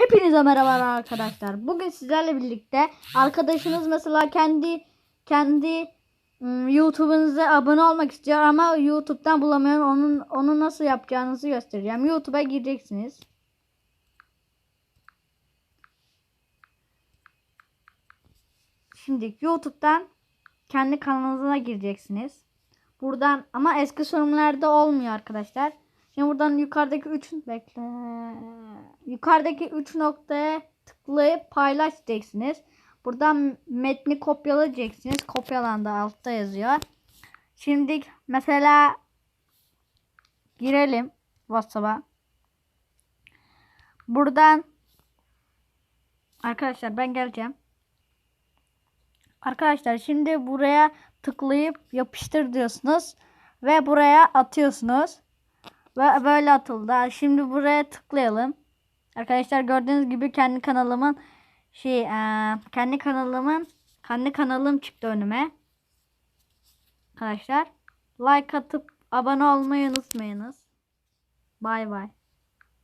Hepinize merhaba arkadaşlar. Bugün sizlerle birlikte arkadaşınız mesela kendi kendi YouTube'unuza abone olmak istiyor ama YouTube'dan bulamıyor. Onun onu nasıl yapacağınızı göstereceğim. YouTube'a gireceksiniz. Şimdi YouTube'dan kendi kanalınıza gireceksiniz. Buradan ama eski sürümlerde olmuyor arkadaşlar. Şimdi buradan yukarıdaki 3 bekle. Yukarıdaki 3 noktaya tıklayıp paylaş. Buradan metni kopyalayacaksınız. Kopyalandı altta yazıyor. Şimdi mesela girelim WhatsApp'a. Buradan arkadaşlar ben geleceğim. Arkadaşlar şimdi buraya tıklayıp yapıştır diyorsunuz ve buraya atıyorsunuz. Böyle atıldı. Şimdi buraya tıklayalım. Arkadaşlar gördüğünüz gibi kendi kanalımın şey kendi kanalımın kendi kanalım çıktı önüme. Arkadaşlar like atıp abone olmayı unutmayınız. Bay bay.